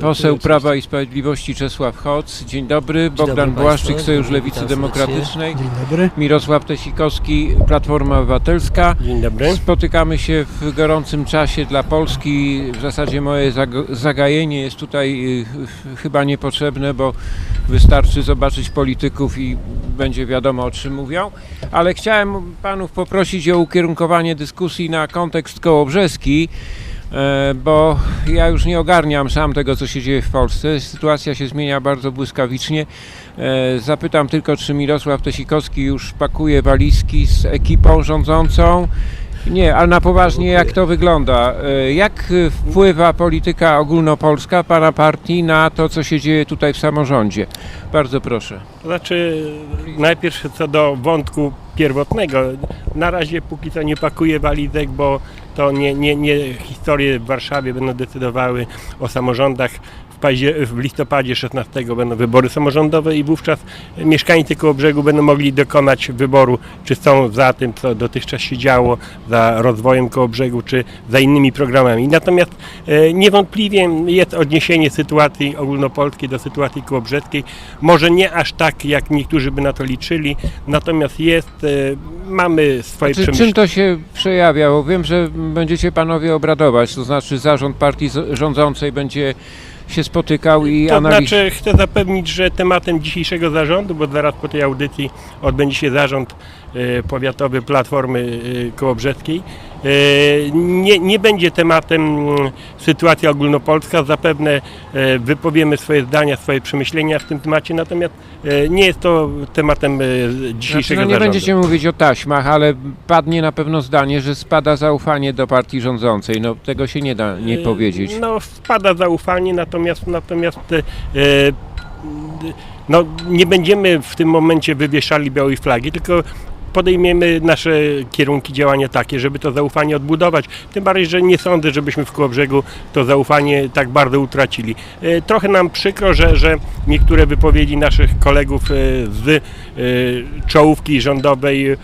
Poseł Prawa i Sprawiedliwości Czesław Hoc. Dzień dobry. Bogdan dobry Błaszczyk, państwu. Sojusz Lewicy. Demokratycznej. Dzień dobry. Mirosław Tesikowski, Platforma Obywatelska. Dzień dobry. Spotykamy się w gorącym czasie dla Polski. W zasadzie moje zag- zagajenie jest tutaj y, ch- chyba niepotrzebne, bo wystarczy zobaczyć polityków i będzie wiadomo o czym mówią. Ale chciałem panów poprosić o ukierunkowanie dyskusji na kontekst kołobrzeski. E, bo ja już nie ogarniam sam tego, co się dzieje w Polsce. Sytuacja się zmienia bardzo błyskawicznie. E, Zapytam tylko, czy Mirosław Tesikowski już pakuje walizki z ekipą rządzącą. Nie, ale na poważnie jak to wygląda? E, Jak wpływa polityka ogólnopolska Pana partii na to, co się dzieje tutaj w samorządzie? Bardzo proszę. Znaczy, najpierw co do wątku pierwotnego. Na razie póki co nie pakuję walizek, bo to nie, nie, nie historie w Warszawie będą decydowały o samorządach. W, listopadzie 16 będą wybory samorządowe i wówczas mieszkańcy koło brzegu będą mogli dokonać wyboru, czy są za tym, co dotychczas się działo, za rozwojem koło brzegu, czy za innymi programami. Natomiast e, niewątpliwie jest odniesienie sytuacji ogólnopolskiej do sytuacji kołobrzeskiej. Może nie aż tak, jak niektórzy by na to liczyli, natomiast jest, e, mamy swoje Czy, przemyślenia. czym to się przejawia? Bo wiem, że będziecie panowie obradować, to znaczy zarząd partii rządzącej będzie się spotykał i To analizował. znaczy chcę zapewnić, że tematem dzisiejszego zarządu, bo zaraz po tej audycji odbędzie się zarząd e, powiatowy Platformy e, Kołobrzeskiej, nie, nie będzie tematem mm, sytuacja ogólnopolska. Zapewne e, wypowiemy swoje zdania, swoje przemyślenia w tym temacie, natomiast e, nie jest to tematem e, Znaczy, dzisiejszego no nie zarządu. będziecie mówić o taśmach, ale padnie na pewno zdanie, że spada zaufanie do partii rządzącej. No tego się nie da nie powiedzieć. No spada zaufanie, natomiast natomiast no, nie będziemy w tym momencie wywieszali białej flagi, tylko podejmiemy nasze kierunki działania takie, żeby to zaufanie odbudować. Tym bardziej, że nie sądzę, żebyśmy w Kołobrzegu to zaufanie tak bardzo utracili. E, Trochę nam przykro, że, że niektóre wypowiedzi naszych kolegów e, z czołówki rządowej e,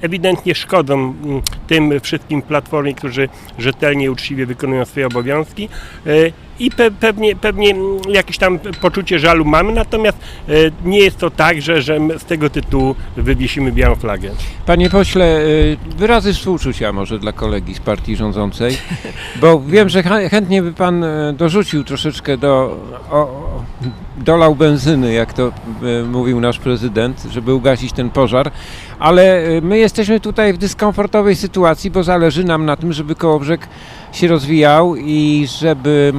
ewidentnie szkodzą mm, tym wszystkim platformie, którzy rzetelnie, uczciwie wykonują swoje obowiązki. E, I pe, pewnie, pewnie mm, jakieś tam poczucie żalu mamy, natomiast nie jest to tak, że, że z tego tytułu wywiesimy białą flagę. Panie pośle, y, wyrazy współczucia może dla kolegi z partii rządzącej, bo wiem, że chę- chętnie by pan y, dorzucił troszeczkę do, o, dolał benzyny, jak to y, mówił nasz prezydent, żeby ugasić ten pożar, ale y, my jesteśmy tutaj w dyskomfortowej sytuacji, bo zależy nam na tym, żeby Kołobrzeg się rozwijał i żeby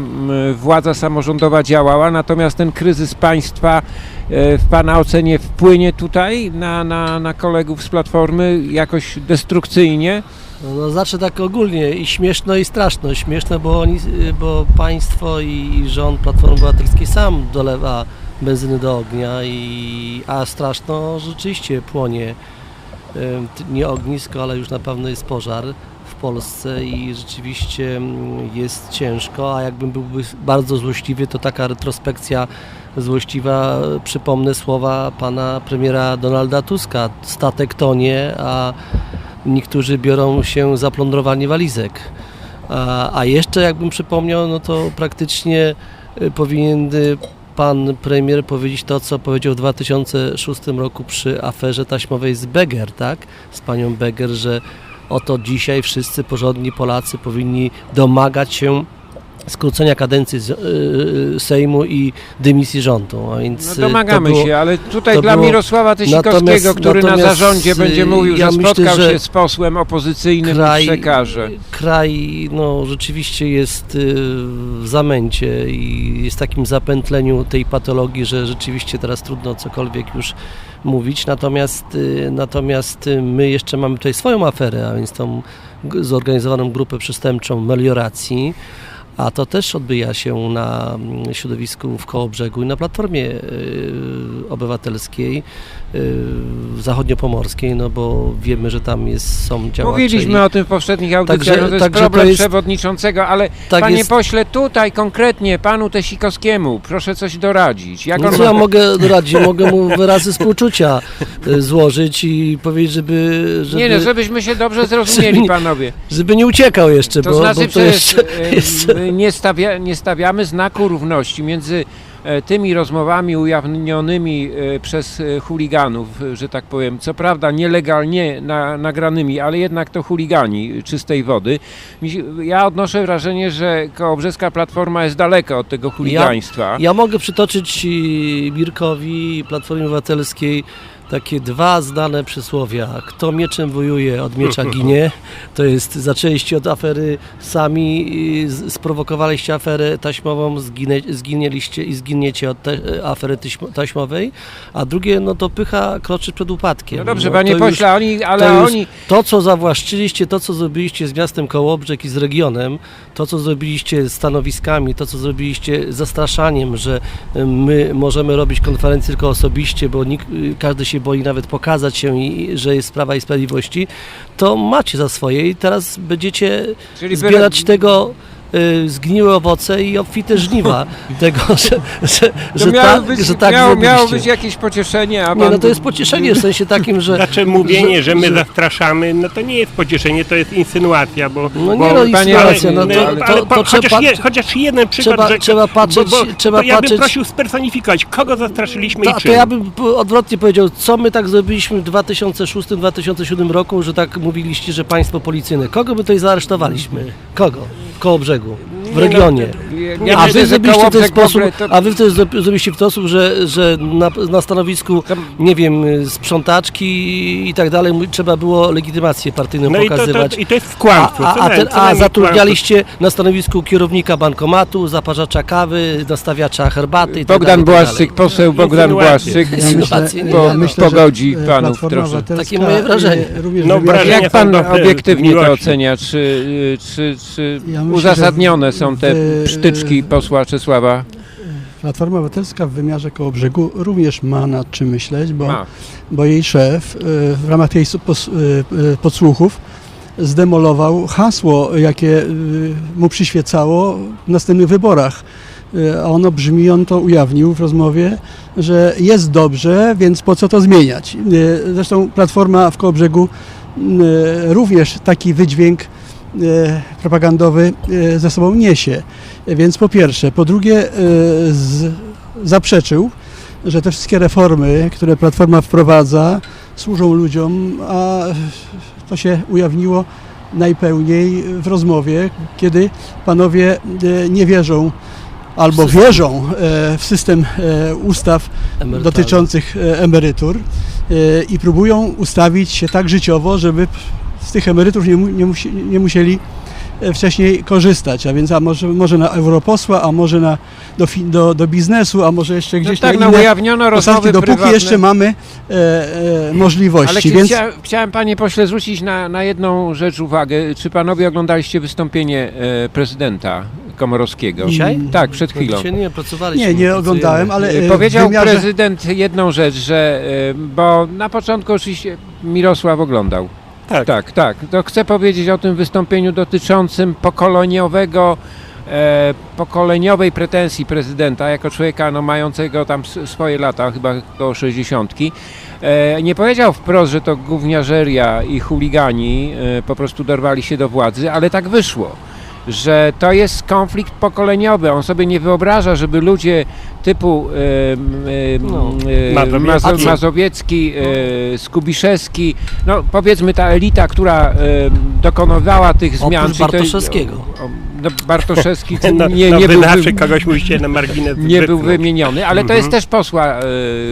władza samorządowa działała, natomiast ten kryzys państwa e, w Pana ocenie wpłynie tutaj na, na, na kolegów z Platformy jakoś destrukcyjnie? No, zacznę tak ogólnie i śmieszno i straszno. Śmieszne, bo, oni, bo państwo i, i rząd Platformy Obywatelskiej sam dolewa benzyny do ognia, i, a straszno rzeczywiście płonie nie ognisko, ale już na pewno jest pożar w Polsce i rzeczywiście jest ciężko, a jakbym byłby bardzo złośliwy, to taka retrospekcja złośliwa, e, przypomnę słowa pana premiera Donalda Tuska, statek tonie, a niektórzy biorą się za plądrowanie walizek. A, a jeszcze jakbym przypomniał, no to praktycznie y, powinien pan premier powiedzieć to, co powiedział w 2006 roku przy aferze taśmowej z Beger, tak? Z panią Beger, że oto dzisiaj wszyscy porządni Polacy powinni domagać się skrócenia kadencji z, y, Sejmu i dymisji rządu. A więc No y, domagamy było- się, ale tutaj dla było- Mirosława Tesikowskiego, natomiast- który na zarządzie będzie y, mówił, ja że myślę, spotkał że się z posłem opozycyjnym kraj- i przekaże. kraj no, rzeczywiście jest y, w zamęcie i jest w takim zapętleniu tej patologii, że rzeczywiście teraz trudno cokolwiek już mówić. Natomiast, y, natomiast y, my jeszcze mamy tutaj swoją aferę, a więc tą zorganizowaną grupę przestępczą melioracji. A to też odbija się na mm, środowisku w Kołobrzegu i na Platformie y, Obywatelskiej zachodniopomorskiej, no bo wiemy, że tam jest, są działacze. Mówiliśmy i- o tym w poprzednich audycjach, Także- to jest problem to jest- przewodniczącego, ale tak panie jest, pośle, tutaj konkretnie panu Tesikowskiemu proszę coś doradzić. Jak No on co ja mogę doradzić? Mogę mu wyrazy współczucia y, złożyć i powiedzieć, żeby, żeby, Nie no, żebyśmy się dobrze zrozumieli, panowie. żeby nie uciekał jeszcze, To bo, znaczy bo to jeszcze, my nie, stawia, nie stawiamy znaku równości między tymi rozmowami ujawnionymi e, przez e, chuliganów, e, że tak powiem, co prawda nielegalnie na, nagranymi, ale jednak to chuligani czystej wody. Ja odnoszę wrażenie, że Kołobrzeska Platforma jest daleka od tego chuligaństwa. Ja mogę przytoczyć Mirkowi Platformie Obywatelskiej takie dwa znane przysłowia. Kto mieczem wojuje, od miecza ginie. To jest, zaczęliście od afery sami, y, sprowokowaliście aferę taśmową, zginę, zginieliście i zginiecie od te, afery tyśm- taśmowej. A drugie, no to pycha kroczy przed upadkiem. No dobrze, No, panie już- pośle, oni, ale to oni... To, co zawłaszczyliście, to, co zrobiliście z miastem Kołobrzeg i z regionem, to, co zrobiliście z stanowiskami, to, co zrobiliście zastraszaniem, że y, my możemy robić konferencje tylko osobiście, bo nikt, y, każdy się boi nawet pokazać się, i, że jest Prawa i Sprawiedliwości, to macie za swoje i teraz będziecie Czyli zbierać tego y, zgniłe owoce i obfite żniwa tego, że, że, To że, miało tak, być, że tak miało, miało być jakieś pocieszenie, a Nie, no to jest pocieszenie w sensie takim, że... Znaczy mówienie, że my że- zastraszamy, no to nie jest pocieszenie, to jest insynuacja, bo... No nie bo, no, insynuacja, no ale, to, ale, to, po- to chociaż, trzeba... je, chociaż jeden przykład, Trzeba, że... trzeba patrzeć, bo, bo, trzeba to ja bym patrzeć. prosił spersonifikować, kogo zastraszyliśmy To, i to czym. ja bym odwrotnie powiedział, co my tak zrobiliśmy w 2006-2007 roku, że tak mówiliście, że państwo policyjne. Kogo my tutaj zaaresztowaliśmy? Kogo? Koło brzegu, w Nie, regionie. No, ja, a myślę, wy zrobiliście w ten w sposób, to- a wy zrobiliście w ten sposób, że, że na, na stanowisku, Tam- nie wiem, sprzątaczki i tak dalej, trzeba było legitymację partyjną No i to, pokazywać. to, i to jest A, kłamstwo. a, a, ten, a zatrudnialiście na stanowisku kierownika bankomatu, zaparzacza kawy, nastawiacza herbaty i tak Bogdan dalej, tak Błaszczyk, poseł Bogdan. Błaszczyk Ja po, myślę, że, pogodzi e, panów troszkę. Takie moje wrażenie. No, wrażenie Jak pan są obiektywnie to ocenia? Czy, y, czy, czy Ja myślę, uzasadnione że są te w- psztyczki posła Czesława? Platforma Obywatelska w wymiarze koło brzegu również ma nad czym myśleć, bo, Ma. bo jej szef e, w ramach tej su- pos- e, e, podsłuchów zdemolował hasło, jakie e, mu przyświecało w następnych wyborach. E, A ono brzmi, on to ujawnił w rozmowie, że jest dobrze, więc po co to zmieniać. E, Zresztą Platforma w Kołobrzegu e, również taki wydźwięk e, propagandowy e, ze sobą niesie. Więc po pierwsze. Po drugie e, z, zaprzeczył, że te wszystkie reformy, które Platforma wprowadza, służą ludziom, a to się ujawniło najpełniej w rozmowie, kiedy panowie e, nie wierzą albo wierzą e, w system e, ustaw Emerytalny. dotyczących e, emerytur e, i próbują ustawić się tak życiowo, żeby z tych emerytur nie, mu- nie, musi, nie musieli e, wcześniej korzystać, a więc a może, może na europosła, a może na, do, do, do biznesu, a może jeszcze No gdzieś tak, na no ujawniono posadki, rozmowy dopóki prywatne. jeszcze mamy e, e, możliwości. Ale więc chcia, chciałem panie pośle zwrócić na, na jedną rzecz uwagę. Czy panowie oglądaliście wystąpienie e, prezydenta Komorowskiego? Dzisiaj? Tak, przed No, chwilą. Dzisiaj nie pracowaliśmy. nie, nie oglądałem, ale E, Powiedział wymiarze, prezydent jedną rzecz, że e, bo na początku oczywiście Mirosław oglądał. Tak. Tak, tak. To chcę powiedzieć o tym wystąpieniu dotyczącym pokoleniowego, e, pokoleniowej pretensji prezydenta, jako człowieka no, mającego tam swoje lata, chyba około 60. E, nie powiedział wprost, że to gówniarzeria i chuligani e, po prostu dorwali się do władzy, ale tak wyszło. Że to jest konflikt pokoleniowy. On sobie nie wyobraża, żeby ludzie typu No. Mazo, Mazowiecki, e, Skubiszewski, no powiedzmy ta elita, która dokonywała tych zmian. Oprócz Bartoszewskiego. O, o, no Bartoszewski No, nie, no nie, był, wy, kogoś musicie na margines nie był wymieniony, ale to Mhm. jest też posła e,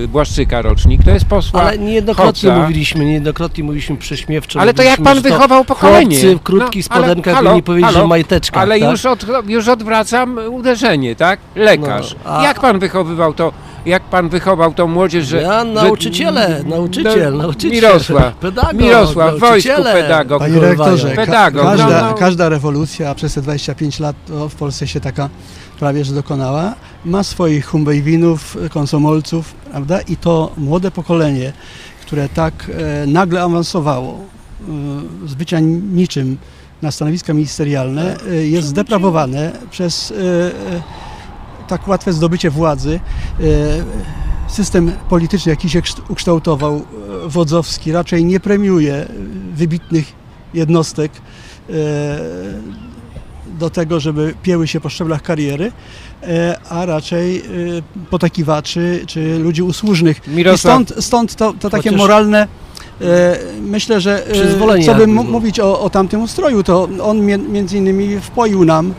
Błaszczyka rocznik, to jest posła Ale niejednokrotnie Hoca. mówiliśmy, niejednokrotnie mówiliśmy prześmiewczo. Ale to jak pan wychował pokolenie? Chłopcy w krótkich No, ale spodenkach halo, nie powiedzieć, halo, że majteczka. Ale tak? już, od, już odwracam uderzenie, tak? Lekarz. No, a- jak pan wychowywał to, jak pan wychował tą młodzież, że... Ja że- nauczyciele, nauczyciel, nauczyciel. Mirosław, pedagog, Mirosław, w wojsku pedagog. Panie rektorze, ka- Pedagog, każda, no, no. każda rewolucja, a przez te 25 lat to w Polsce się taka prawie że dokonała, ma swoich humbejwinów, konsomolców, prawda? I to młode pokolenie, które tak e, nagle awansowało e, z bycia niczym na stanowiska ministerialne, e, jest zdeprawowane przez e, e, tak łatwe zdobycie władzy. E, System polityczny, jaki się kszt- ukształtował, e, wodzowski, raczej nie premiuje wybitnych jednostek e, do tego, żeby pieły się po szczeblach kariery, a raczej potakiwaczy czy ludzi usłużnych. I Mirosław, stąd, stąd to, to takie moralne. Myślę, że co by jakby mu- było. mówić o, o tamtym ustroju, to on między innymi wpoił nam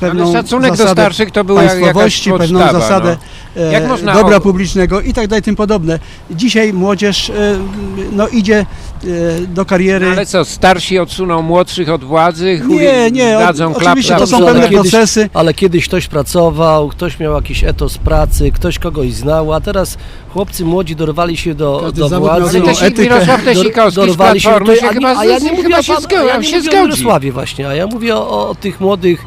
pewną ale szacunek do zasadę starszych to była jakaś państwowości, pewną podstawa, zasadę no. e, Jak można dobra o- publicznego i tak dalej, tym podobne. Dzisiaj młodzież e, no, idzie e, do kariery. No, ale co, starsi odsuną młodszych od władzy? nie, nie, o, dadzą oczywiście to są Dobrze, ale pewne kiedyś- procesy. Ale kiedyś ktoś pracował, ktoś miał jakiś etos pracy, ktoś kogoś znał, a teraz chłopcy młodzi dorwali się do, Każdy do zawód miał władzy. Ale swoją też etykę. Mirosław Tesikowski z dorwali się Platformy do- się a nie- chyba, a ja nie mówię chyba się, pan- zgo- a ja nie się mówię o. Mirosławie właśnie, a ja mówię o, o tych młodych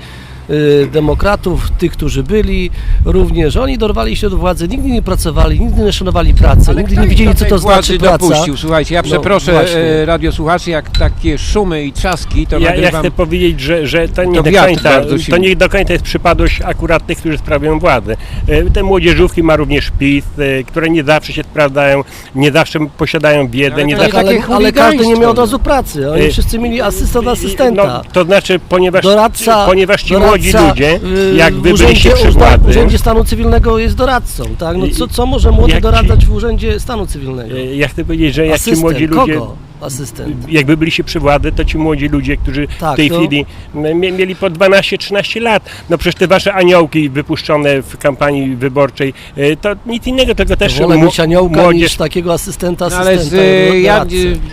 demokratów, tych, którzy byli również. Oni dorwali się do władzy, nigdy nie pracowali, nigdy nie szanowali pracy, Ale nigdy nie widzieli, co to znaczy praca. dopuścił? Słuchajcie, ja No, przeproszę e, radiosłuchaczy, jak takie szumy i trzaski, to Ja, ja nagrywam... chcę powiedzieć, że, że to nie To do końca, to nie do końca jest przypadłość akurat tych, którzy sprawują władzę. E, Te młodzieżówki ma również PiS, e, które nie zawsze się sprawdzają, nie zawsze posiadają wiedzę, Ale nie zawsze... Ale, ale każdy nie miał od razu pracy. Oni Y, wszyscy mieli asystent asystenta. No, to znaczy, ponieważ, Doradca, ponieważ ci doradca, młodzi ludzie, y, jak wy byliście przy władzy, W Urzędzie Stanu Cywilnego jest doradcą, tak? No co, co może młody doradzać w Urzędzie Stanu Cywilnego? e, ja chcę powiedzieć, że jak ci młodzi ludzie... kogo? Asystent. jakby byliście przy władzy, to ci młodzi ludzie, którzy Tak, w tej to- chwili m- mieli po 12-13 lat, no przecież te wasze aniołki wypuszczone w kampanii wyborczej, e, to nic innego, tylko też Wolę mieć aniołka młodzież. niż takiego asystenta, No, ale asystenta. z, e, ja,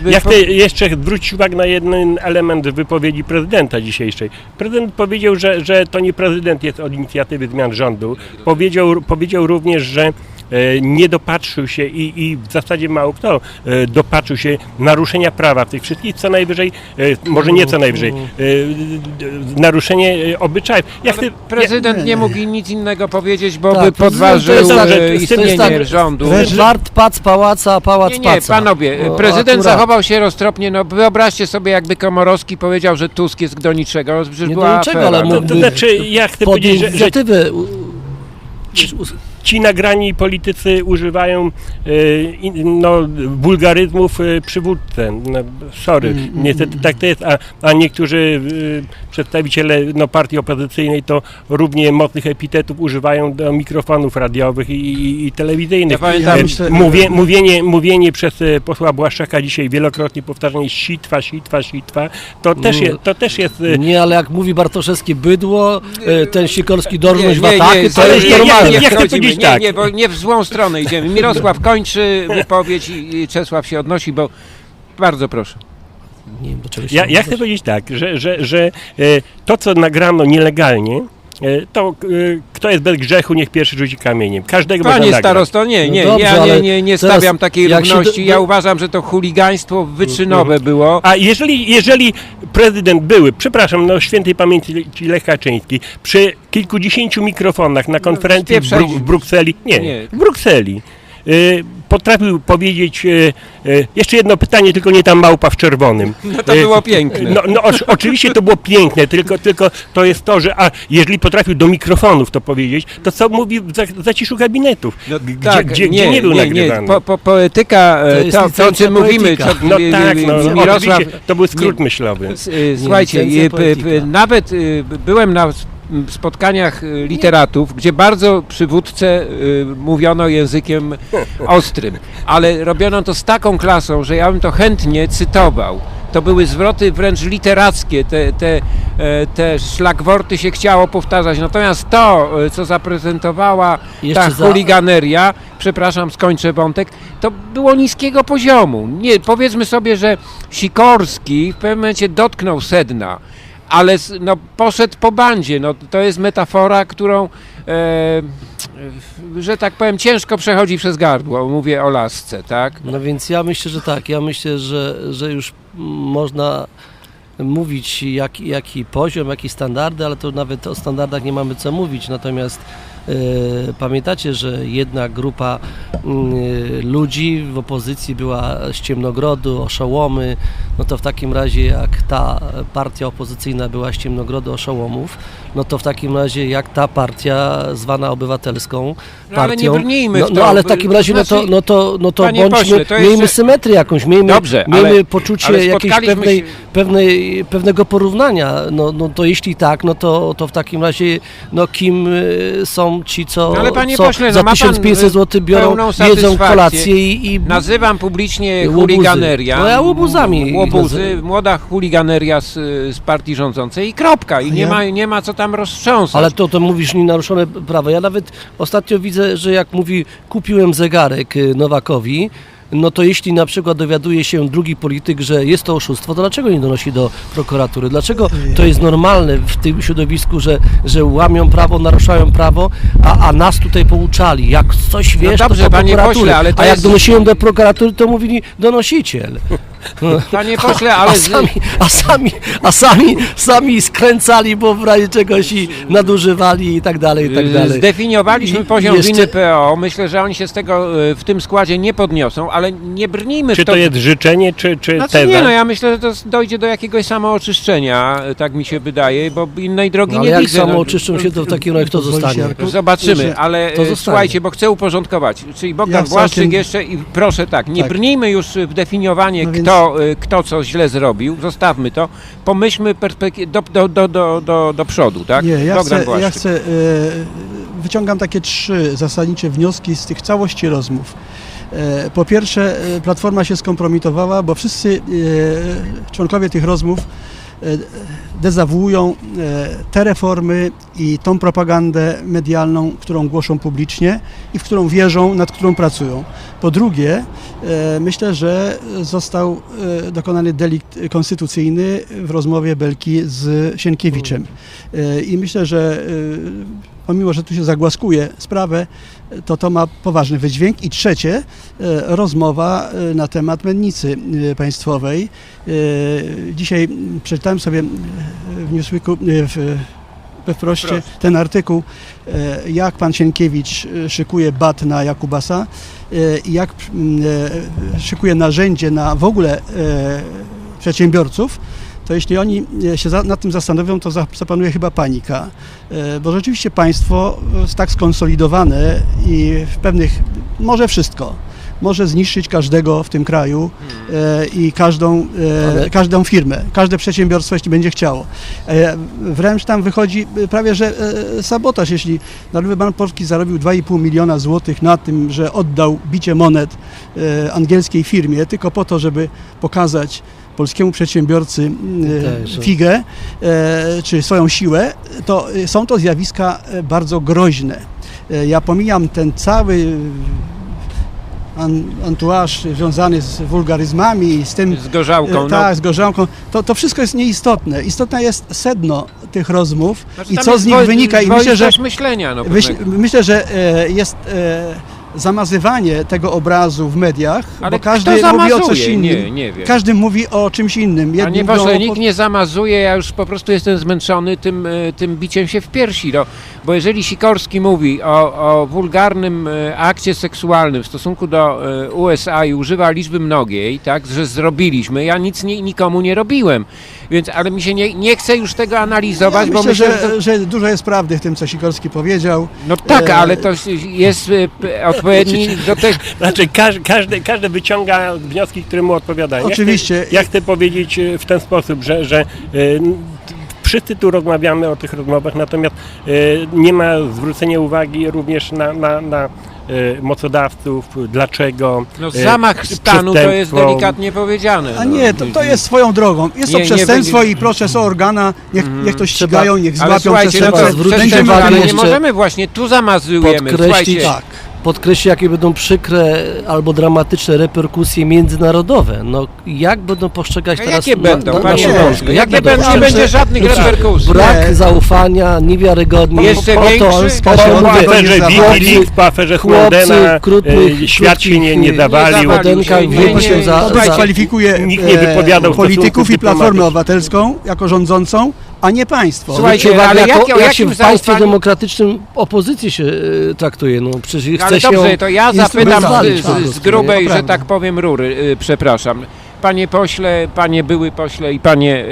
e, Ja chcę jeszcze zwrócić uwagę na jeden element wypowiedzi prezydenta dzisiejszej. Prezydent powiedział, że, że to nie prezydent jest od inicjatywy zmian rządu. Powiedział, powiedział również, że nie dopatrzył się i, i w zasadzie mało kto e, dopatrzył się naruszenia prawa w tych wszystkich, co najwyżej, e, może nie co najwyżej, e, naruszenie e, obyczajów. Ja chcę, Prezydent nie mógł nic innego powiedzieć, bo Tak, by podważył to jest tak, e, to jest istnienie tak, rządu. Wart pac pałaca, pałac Nie, nie, paca. panowie, No, prezydent akurat. zachował się roztropnie, no wyobraźcie sobie, jakby Komorowski powiedział, że Tusk jest do niczego, no przecież Nie była do niczego, afera. ale no. to, to znaczy, ja chcę powiedzieć, że, że Ci- nagrani politycy używają e, no, wulgaryzmów e, przywódcę. No, sorry, Mm, niestety tak to jest, a, a niektórzy e, przedstawiciele no, partii opozycyjnej to równie mocnych epitetów używają do mikrofonów radiowych i, i, i Ja telewizyjnych. pamiętam, E, myślę- Mówię, mówienie, mówienie przez posła Błaszczaka dzisiaj wielokrotnie powtarzanie sitwa, sitwa, sitwa, to też, Mm. je, to też jest... Nie, ale jak mówi Bartoszewski bydło, ten Sikorski dorżnąć w ataki, to jest ja- ja- normalne. ja nie, tak. nie, bo nie w złą stronę idziemy. Mirosław kończy wypowiedź i Czesław się odnosi, bo bardzo proszę. Nie wiem, do czego się Ja, ja chcę powiedzieć tak, że, że, że e, to, co nagrano nielegalnie, to e, kto jest bez grzechu, niech pierwszy rzuci kamieniem. Każdego można Panie nagrać. starosto, nie, No nie, dobrze, ja nie, nie, nie stawiam takiej równości. do- Ja uważam, że to chuligaństwo wyczynowe było. A jeżeli, jeżeli prezydent były, przepraszam, no świętej pamięci Lech Kaczyński, przy kilkudziesięciu mikrofonach na konferencji w, spieprzaj. Bru- w Brukseli, nie, Nie. w Brukseli, potrafił powiedzieć, y, y, jeszcze jedno pytanie, tylko nie tam małpa w czerwonym. No to Y, było piękne. No, no oczy- oczywiście to było piękne, tylko, tylko to jest to, że a jeżeli potrafił do mikrofonów to powiedzieć, to co mówi w za- w zaciszu gabinetów, No gdzie, tak, gdzie, gdzie nie był nagrywany. Po, po, poetyka, To e, to, to o czym mówimy, co No y, tak, y, no, no Mirosław, oczywiście, to był skrót myślowy. S- y, Słuchajcie, y, poetyka. nawet y, byłem na spotkaniach y, literatów, gdzie bardzo przywódcę y, mówiono językiem ostrym, ale robiono to z taką klasą, że ja bym to chętnie cytował. To były zwroty wręcz literackie, te, te, e, te szlagworty się chciało powtarzać. Natomiast to, e, co zaprezentowała Jeszcze ta za- chuliganeria, przepraszam, skończę wątek, to było niskiego poziomu. Nie, powiedzmy sobie, że Sikorski w pewnym momencie dotknął sedna, ale no, poszedł po bandzie. No, to jest metafora, którą, e, że tak powiem, ciężko przechodzi przez gardło. Mówię o lasce, tak? No więc ja myślę, że tak. Ja myślę, że, że już można mówić jak, jaki poziom, jakie standardy, ale to nawet o standardach nie mamy co mówić. Natomiast e, pamiętacie, że jedna grupa mm, ludzi w opozycji była z Ciemnogrodu, Oszołomy, no to w takim razie jak ta partia opozycyjna była z Oszołomów, no to w takim razie jak ta partia zwana obywatelską No ale nie partią, brnijmy no, no ale w takim razie no to, Znaczy, no to, no to bądźmy, pośle, to miejmy jeszcze- symetrię jakąś, miejmy, Dobrze, miejmy ale- poczucie ale jakiejś pewnej, się- pewnej, pewnego porównania, no, no to jeśli tak, no to, to w takim razie no kim y, są ci, co, No ale panie co pośle, no za ma pan, 1500 y, zł biorą, jedzą kolację i, i Nazywam publicznie chuliganeria. No ja łobuzami Łobuzy, nazy- młoda chuliganeria z, z partii rządzącej i kropka. I nie, Ja- ma, nie ma co tam roztrząsać. Ale to, to mówisz nienaruszone prawo. Ja nawet ostatnio widzę, że jak mówi kupiłem zegarek y, Nowakowi, no to jeśli na przykład dowiaduje się drugi polityk, że jest to oszustwo, to dlaczego nie donosi do prokuratury? Dlaczego to jest normalne w tym środowisku, że, że łamią prawo, naruszają prawo, a, a nas tutaj pouczali? Jak coś wiesz, dobrze, to do prokuratury. pośle, ale to a jak jest- donosiłem do prokuratury, to mówili donosiciel. Panie pośle, ale a sami, a sami, a sami, sami skręcali, bo w razie czegoś i nadużywali i tak dalej, i tak dalej. Zdefiniowaliśmy I- poziom jeszcze- winy PO. Myślę, że oni się z tego y, w tym składzie nie podniosą, ale nie brnijmy Czy w to. to jest życzenie, czy, czy Znaczy teza? nie, no ja myślę, że to dojdzie do jakiegoś samooczyszczenia, y, tak mi się wydaje, bo innej drogi No, ale nie jak widzę. samo no. oczyszczą się, to w takim razie kto zostanie? Zobaczymy, ale to zostanie. słuchajcie, bo chcę uporządkować. Czyli Bogdan Ja Błaszczyk całkiem- jeszcze i proszę tak, nie Tak. brnijmy już w definiowanie, No więc- kto, e, kto co źle zrobił, zostawmy to, pomyślmy do, do, do, do, do, do przodu, tak? Nie, ja Bogdan chcę, Błaszczyk. ja chcę e, wyciągam takie trzy zasadnicze wnioski z tych całości rozmów. E, po pierwsze, e, Platforma się skompromitowała, bo wszyscy członkowie tych rozmów dezawuują e, te reformy i tą propagandę medialną, którą głoszą publicznie i w którą wierzą, nad którą pracują. Po drugie, e, myślę, że został e, dokonany delikt konstytucyjny w rozmowie Belki z Sienkiewiczem. E, I myślę, że e, pomimo, że tu się zagłaskuje sprawę, to to ma poważny wydźwięk. I trzecie, e, rozmowa e, na temat mennicy e, państwowej. Dzisiaj przeczytałem sobie w Newsweeku, w, we Wproście ten artykuł, jak pan Sienkiewicz szykuje bat na Jakubasa i jak szykuje narzędzie na w ogóle przedsiębiorców, to jeśli oni e, się za, nad tym zastanowią, to za- zapanuje chyba panika. E, Bo rzeczywiście państwo jest tak skonsolidowane i w pewnych, może wszystko, może zniszczyć każdego w tym kraju e, i każdą, e, każdą firmę, każde przedsiębiorstwo, jeśli będzie chciało. E, Wręcz tam wychodzi prawie, że e, sabotaż, jeśli Narodowy Bank Polski zarobił 2,5 miliona złotych na tym, że oddał bicie monet e, angielskiej firmie, tylko po to, żeby pokazać polskiemu przedsiębiorcy e, Tak, że- figę, e, czy swoją siłę, to e, są to zjawiska e, bardzo groźne. E, Ja pomijam ten cały an- entourage związany z wulgaryzmami i z tym, Z gorzałką. e, no. tak, z gorzałką, to, to wszystko jest nieistotne. Istotne jest sedno tych rozmów Znaczy, i co z nich wynika. I myślę, że, myślenia, no, myśl, myślę, że e, jest e, zamazywanie tego obrazu w mediach, Ale bo każdy kto mówi o coś zamazuje? innym. Nie, nie wiem. Każdy mówi o czymś innym. Jedni pośle, mówią o- nikt nie zamazuje, ja już po prostu jestem zmęczony tym, e, tym biciem się w piersi, no, bo jeżeli Sikorski mówi o, o wulgarnym e, akcie seksualnym w stosunku do e, USA i używa liczby mnogiej, tak, że zrobiliśmy, ja nic nie, nikomu nie robiłem, więc, ale mi się nie, nie chce już tego analizować, Ja bo myślę, myślę, że, że... że dużo jest prawdy w tym, co Sikorski powiedział. No tak, e, ale to jest e, p- odpowiedni do tego... Znaczy każdy, każdy, każdy wyciąga wnioski, które mu odpowiadają. Oczywiście. Ja chcę, ja chcę powiedzieć e, w ten sposób, że, że e, wszyscy tu rozmawiamy o tych rozmowach, natomiast e, nie ma zwrócenia uwagi również na, na, na mocodawców, dlaczego. No, zamach stanu to jest delikatnie powiedziane. A no. nie, to, to jest swoją drogą. Jest to Nie, nie przestępstwo będzie- i proces o organa, niech, niech to ścigają, niech Ale złapią słuchajcie, no to przestępstwo, uwagę ale nie możemy właśnie, tu zamazujemy, Podkreślić- słuchajcie. Tak. Podkreślić, jakie będą przykre albo dramatyczne reperkusje międzynarodowe. No, jak będą postrzegać A teraz jakie będą, na, panie naszą? Polskę? Jak nie, będą będzie, nie postrzegać? będzie żadnych No tak. reperkusji. Brak Nie. zaufania, niewiarygodni. Jeszcze po większy? to, Po- po, Po mówię, aferze chłopcy- Wikileaks, po aferze chłopcy e, świat się nie, nie krótkich, zawalił. nie zawalił. Wodenka Nie, wybił nie, się nie, za, To Słuchajcie, za dyskwalifikuje nikt nie wypowiadał e, polityków i Platformę dyplomatycznych. Obywatelską jako rządzącą, a nie państwo. Słuchajcie, uwagę, ale jak, o jak się jakim w państwie zaufaniu- demokratycznym opozycji się e, traktuje. No, przecież chce Ale się dobrze, to ja zapytam z, z, grubej, że tak powiem, rury, y, przepraszam. panie pośle, panie były pośle i panie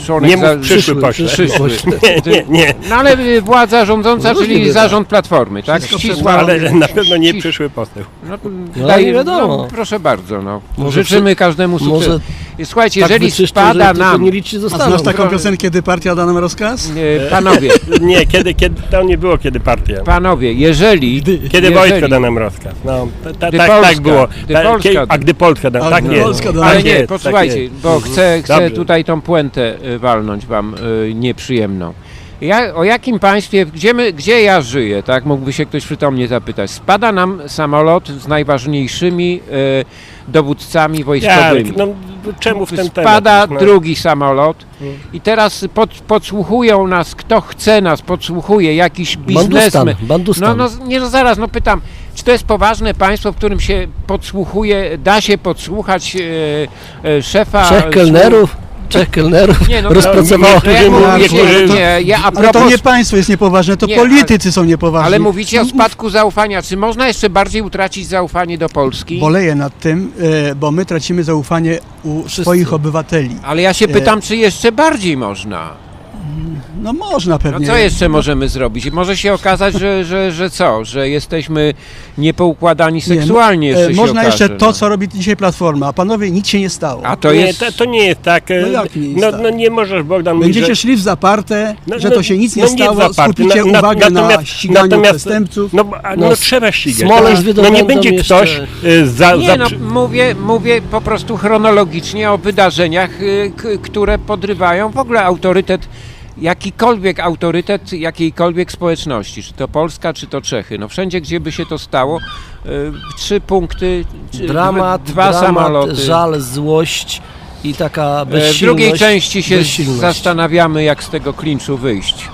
e, członek... Nie mów za- przyszły pośle. Przyszły. Nie, nie, nie. No ale władza rządząca, No czyli zarząd Platformy, tak? Ścisła. Ale na pewno nie przyszły poseł. No, No, daj- nie wiadomo. No, proszę bardzo, no. Może Życzymy każdemu sukcesu. Słuchajcie, tak jeżeli wyczyszczą, spada tylko nam... nie liczy A zostaną. znasz taką piosenkę, kiedy partia da nam rozkaz? e, Panowie, Nie, kiedy, kiedy to nie było, kiedy partia. panowie, jeżeli... Kiedy jeżeli, Wojtko da nam rozkaz. No, ta, ta, Gdy tak, Polska, tak było. gdy Ta- Polska- kie- a gdy Polska da, A tak gdy jest. Polska da- tak Ale nie, jest, posłuchajcie, tak jest. bo chcę, chcę Dobrze. tutaj tą puentę y, walnąć wam y, nieprzyjemną. Ja, o jakim państwie, gdzie, my, gdzie ja żyję, tak, mógłby się ktoś przytomnie zapytać. Spada nam samolot z najważniejszymi y, dowódcami wojskowymi. Jak? No, czemu w ten temat? Spada No. drugi samolot Mm. i teraz pod, podsłuchują nas, kto chce nas, podsłuchuje jakiś Bandustan, biznesmen. No, bandustan. no nie, no zaraz, no pytam, czy to jest poważne państwo, w którym się podsłuchuje, da się podsłuchać e, e, szefa... Trzech kelnerów, trzech kelnerów Nie, no, rozpracowało. no, ja niektórzy mówię, mówią, nie, nie, ja, a Ale to nie państwo jest niepoważne, to Nie, politycy są niepoważni. ale mówicie o spadku zaufania. Czy można jeszcze bardziej utracić zaufanie do Polski? Boleję nad tym, e, bo my tracimy zaufanie u Wszyscy. swoich obywateli. Ale ja się pytam, czy jeszcze bardziej można? No można No pewnie. co jeszcze możemy zrobić? Może się okazać, że, że, że co? Że jesteśmy niepoukładani Nie, seksualnie jeszcze E, się Można okaże, jeszcze to, no. co robi dzisiaj Platforma. A panowie, nic się nie stało. A to nie, jest... to, to nie jest tak. e, No jak nie jest no, tak? no nie możesz, Bogdan mówić, Będziecie że... szli w zaparte, No, że no, to się nic nie no nie stało, zaparte. skupicie Na- uwagę na ściganiu natomiast- przestępców. No, no, No, trzeba ścigać. No, no nie będzie jeszcze- ktoś e, za... Nie za no, mówię, mówię po prostu chronologicznie o wydarzeniach, y, k- które podrywają w ogóle autorytet, jakikolwiek autorytet jakiejkolwiek społeczności, czy to Polska, czy to Czechy. No wszędzie, gdzie by się to stało, y, trzy punkty, Dramat, dwa dramat, samoloty. żal, złość i taka bezsilność. W drugiej części się bezsilność. zastanawiamy, jak z tego klinczu wyjść.